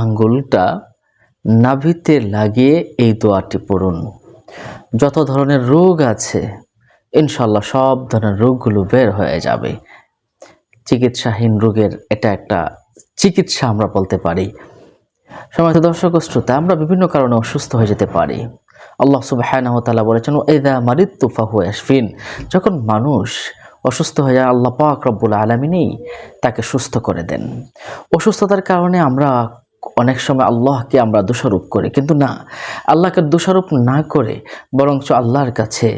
আঙ্গুলটা নাভিতে লাগিয়ে এই দোয়াটি পড়ুন। যত ধরনের রোগ আছে ইনশাল্লাহ সব ধরনের রোগগুলো বের হয়ে যাবে। চিকিৎসাহীন রোগের এটা একটা চিকিৎসা আমরা বলতে পারি। সময় দর্শক শ্রোতা, আমরা বিভিন্ন কারণে অসুস্থ হয়ে যেতে পারি। আল্লাহ সুবাহ তালা বলেছেন এদা মারিত্তু ফাহু আশফিন যখন মানুষ অসুস্থ হয়ে যায়, আল্লাহ পাক রব্বুল আলমিনেই তাকে সুস্থ করে দেন। অসুস্থতার কারণে আমরা অনেক সময় আল্লাহকে আমরা দোষারোপ করি, কিন্তু না, আল্লাহকে দোষারোপ না করে বরঞ্চ আল্লাহর কাছে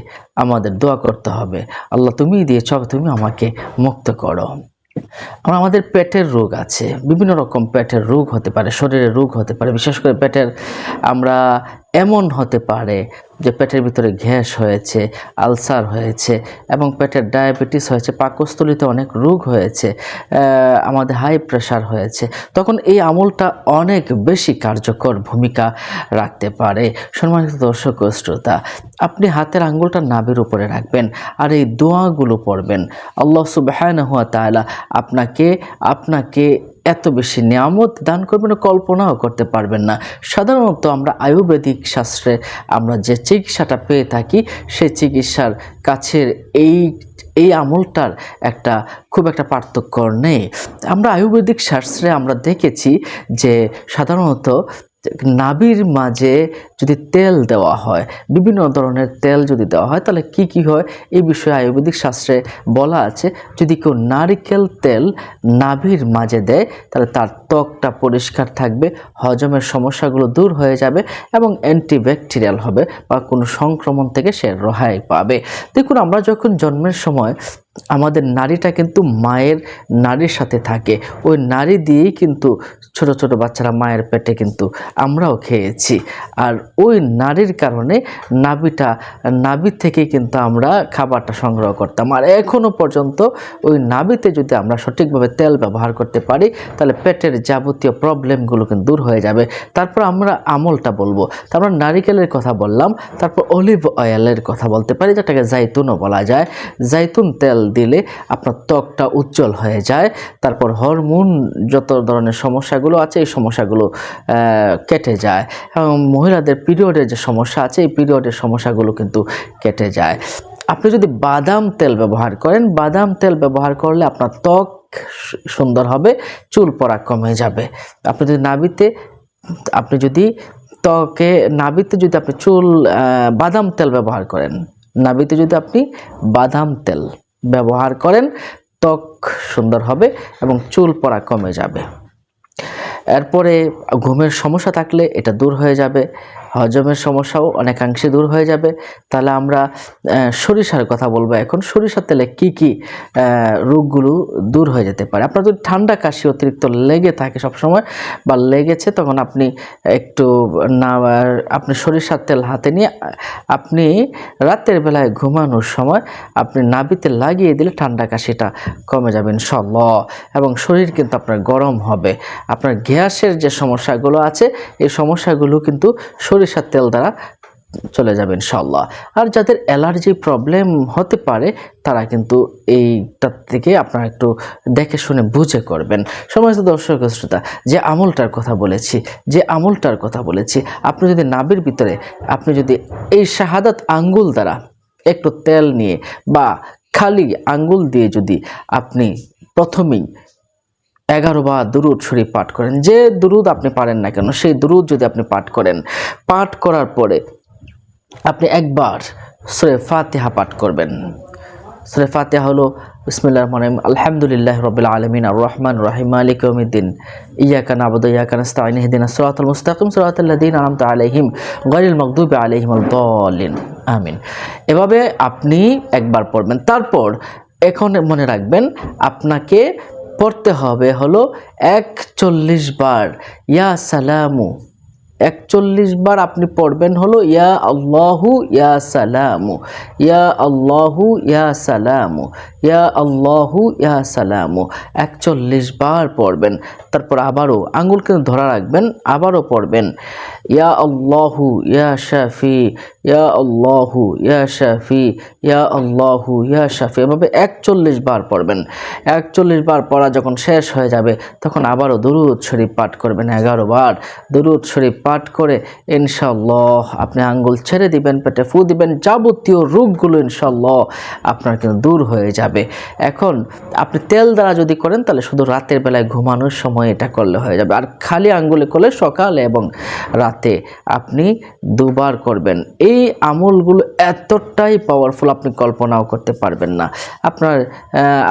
আমাদের দোয়া করতে হবে। আল্লাহ তুমি দিয়েছ তুমি আমাকে মুক্ত করো। আমরা আমাদের পেটের রোগ আছে, বিভিন্ন রকম পেটের রোগ হতে পারে, শরীরের রোগ হতে পারে, বিশেষ করে পেটের আমরা এমন হতে পারে যে পেটের ভিতরে গ্যাস হয়েছে, আলসার হয়েছে এবং পেটের ডায়াবেটিস হয়েছে, পাকস্থলিতে অনেক রোগ হয়েছে আমাদের হাই প্রেশার হয়েছে, তখন এই আমলটা অনেক বেশি কার্যকর ভূমিকা রাখতে পারে। সম্মানিত দর্শক শ্রোতা, আপনি হাতের আঙ্গুলটা নাভির উপরে রাখবেন আর এই দোয়াগুলো পড়বেন। আল্লাহ সুবাহানহুয়া তাআলা আপনাকে আপনাকে এত বেশি নিয়ামত দান করবেন কল্পনাও করতে পারবেন না। সাধারণত আমরা আয়ুর্বেদিক শাস্ত্রে আমরা যে চিকিৎসাটা পেয়ে থাকি, সেই চিকিৎসার কাছের এই এই আমলটার একটা খুব একটা পার্থক্য নেই। আমরা আয়ুর্বেদিক শাস্ত্রে আমরা দেখেছি যে সাধারণত নাভির মাঝে যদি তেল দেওয়া হয়, বিভিন্ন ধরনের তেল যদি দেওয়া হয়, তাহলে কি কি হয়? এই বিষয়ে আয়ুর্বেদিক শাস্ত্রে বলা আছে, যদি কেউ নারিকেল তেল নাভির মাঝে দেয়, তাহলে তার ত্বকটা পরিষ্কার থাকবে, হজমের সমস্যাগুলো দূর হয়ে যাবে এবং অ্যান্টিব্যাকটেরিয়াল হবে বা কোনো সংক্রমণ থেকে সে রেহাই পাবে। দেখুন, আমরা যখন জন্মের সময় আমাদের নারীটা কিন্তু মায়ের নারীর সাথে থাকে। ওই নারী দিয়েই কিন্তু ছোট ছোট বাচ্চারা মায়ের পেটে কিন্তু আমরাও খেয়েছি। আর ওই নারীর কারণে নাবিটা নাভি থেকে কিন্তু আমরা খাবারটা সংগ্রহ করতাম। আর এখনও পর্যন্ত ওই নাবিতে যদি আমরা সঠিকভাবে তেল ব্যবহার করতে পারি, তাহলে পেটের যাবতীয় প্রবলেমগুলো কিন্তু দূর হয়ে যাবে। তারপর আমরা আমলটা বলব। তারপর নারিকেলের কথা বললাম, তারপর অলিভ অয়েলের কথা বলতে পারি, যেটাকে জাইতুনও বলা যায়। জাইতুন তেল দিলে আপনার ত্বকটা উজ্জ্বল হয়ে যায়। তারপর হরমোন যত ধরনের সমস্যাগুলো আছে, এই সমস্যাগুলো কেটে যায়। এবং মহিলাদের পিরিয়ডের যে সমস্যা আছে, এই পিরিয়ডের সমস্যাগুলো কিন্তু কেটে যায়। আপনি যদি বাদাম তেল ব্যবহার করেন, বাদাম তেল ব্যবহার করলে আপনার ত্বক সুন্দর হবে, চুল পড়া কমে যাবে। আপনি যদি নাবিতে আপনি যদি ত্বকে নাবিতে যদি আপনি চুল বাদাম তেল ব্যবহার করেন নাবিতে যদি আপনি বাদাম তেল ব্যবহার করেন, ত্বক সুন্দর হবে এবং চুল পড়া কমে যাবে। এরপরে ঘুমের সমস্যা থাকলে এটা দূর হয়ে যাবে। হজমের সমস্যাও অনেকাংশে দূর হয়ে যাবে। তাহলে আমরা সরিষার কথা বলব এখন। সরিষার তেলে কি কি রোগগুলো দূর হয়ে যেতে পারে? আপনার যদি ঠান্ডা কাশি অতিরিক্ত লেগে থাকে সবসময় বা লেগেছে, তখন আপনি একটু না আপনি সরিষার তেল হাতে নিয়ে, আপনি রাতের বেলায় ঘুমানোর সময় আপনি নাবিতে লাগিয়ে দিলে ঠান্ডা কাশিটা কমে যাবে ইনশাল্লাহ এবং শরীর কিন্তু আপনার গরম হবে। আপনার গ্যাসের যে সমস্যাগুলো আছে, এই সমস্যাগুলো কিন্তু সরিষার তেল দ্বারা চলে যাবে ইনশাল্লাহ আর যাদের অ্যালার্জি প্রবলেম হতে পারে, তারা কিন্তু এইটার থেকে আপনারা একটু দেখে শুনে বুঝে করবেন। সমস্ত দর্শক শ্রোতা, যে আমলটার কথা বলেছি, যে আমলটার কথা বলেছি, আপনি যদি নাবির ভিতরে, আপনি যদি এই শাহাদাত আঙ্গুল দ্বারা একটু তেল নিয়ে বা খালি আঙ্গুল দিয়ে যদি আপনি প্রথমেই এগারো বা দুরুদ শরীফ পাঠ করেন। যে দুরুদ আপনি পারেন না কেন, সেই দুরুদ যদি আপনি পাঠ করেন, পাঠ করার পরে আপনি একবার সুরে ফাতিহা পাঠ করবেন। সুরে ফাতিহা হলো বিসমিল্লাহ রহমান রহিম, আলহামদুলিল্লাহ রবিল আলমিন আর রহমান রহিম, মালিক ইয়মিদ্দিন ইয়াকা নাবুদ, ইয়াকা নাস্তাইন ইহদিনা সিরাতাল মুস্তাকিম সিরাতাল্লাযীনা আনআমতা আলাইহিম, গায়রিল মাগদুবি আলাইহিম আদ-দাল্লিন আমিন। এভাবে আপনি একবার পড়বেন। তারপর এখন মনে রাখবেন, আপনাকে পড়তে হবে হলো একচল্লিশ বার, ইয়া সালামু। একচল্লিশ বার আপনি পড়বেন হলো ইয়া আল্লাহু ইয়া সালামু, ইয়া আল্লাহু ইয়া সালামু, ইয়া আল্লাহু ইয়া সালামু। একচল্লিশ বার পড়বেন। তারপর আবারও আঙ্গুল কিন্তু ধরা রাখবেন? আবারও পড়বেন। ইয়া আল্লাহু ইয়া শাফি ইয়া আল্লাহু ইয়া শাফি ইয়া আল্লাহু ইয়া শাফি এভাবে একচল্লিশ বার পড়বেন। একচল্লিশ বার পড়া যখন শেষ হয়ে যাবে, তখন আবারও দুরুদ শরীফ পাঠ করবেন এগারো বার। দুরুদ শরীফ পাঠ করে ইনশাল্লাহ আপনি আঙ্গুল ছেড়ে দিবেন, পেটে ফু দিবেন, যাবতীয় রোগগুলো ইনশাল্লাহ আপনার কিন্তু দূর হয়ে যাবে। এখন আপনি তেল দ্বারা যদি করেন, তাহলে শুধু রাতের বেলায় ঘুমানোর সময় এটা করলে হয়ে যাবে। আর খালি আঙ্গুলে করলে সকালে এবং রাতে আপনি দুবার করবেন। এই আমলগুলো এতটাই পাওয়ারফুল আপনি কল্পনাও করতে পারবেন না। আপনার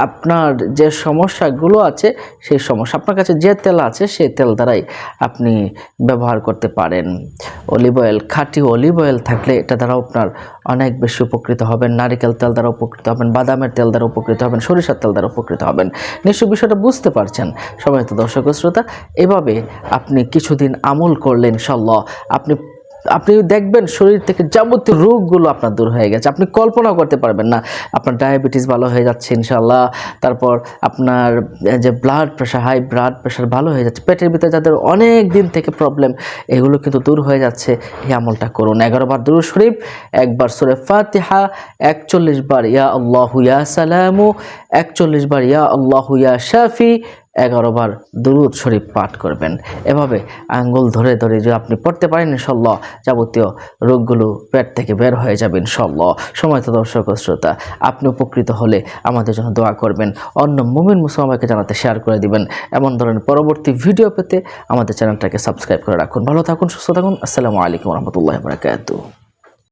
আপনার যে সমস্যাগুলো আছে, সেই সমস্যা, আপনার কাছে যে তেল আছে, সেই তেল দ্বারাই আপনি ব্যবহার করতে পারেন। অলিভ অয়েল খাঁটি অলিভ অয়েল থাকলে এটা দ্বারাও আপনার অনেক বেশি উপকৃত হবেন, নারিকেল তেল দ্বারা উপকৃত হবেন, বাদামের তেল দ্বারা উপকৃত হবেন, সরিষার তেল দ্বারা উপকৃত হবেন। নিশ্চয় বিষয়টা বুঝতে পারছেন। সময় তো দর্শক শ্রোতা, এভাবে আপনি কিছুদিন আমল করলেন ইনশাল্লাহ আপনি আপনি দেখবেন শরীর থেকে যাবতীয় রোগগুলো আপনার দূর হয়ে গেছে। আপনি কল্পনা করতে পারবেন না, আপনার ডায়াবেটিস ভালো হয়ে যাচ্ছে ইনশাল্লাহ তারপর আপনার যে blood pressure high blood pressure ভালো হয়ে যাচ্ছে। পেটের ভিতরে যাদের অনেক দিন থেকে প্রবলেম এগুলো কিন্তু দূর হয়ে যাচ্ছে। এই আমলটা করুন। এগারো বার দুরুদ শরীফ, একবার সুরে ফাতিহা, একচল্লিশ বার ইয়া আল্লাহু ইয়া সালামু, একচল্লিশ বার ইয়া আল্লাহু ইয়া শাফি এগারো বার দুরুদ শরীফ পাঠ করবেন। এভাবে আঙ্গুল ধরে ধরে যদি আপনি পড়তে পারেন ইনশাল্লাহ যাবতীয় রোগগুলো পেট থেকে বের হয়ে যাবে ইনশাল্লাহ সময় তো দর্শক শ্রোতা, আপনি উপকৃত হলে আমাদের জন্য দোয়া করবেন। অন্য মুমিন মুসলমানকে জানাতে শেয়ার করে দিবেন। এমন ধরনের পরবর্তী ভিডিও পেতে আমাদের চ্যানেলটাকে সাবস্ক্রাইব করে রাখুন। ভালো থাকুন, সুস্থ থাকুন। আসসালামু আলাইকুম রহমতুল্লাহ বরাকাতুহ।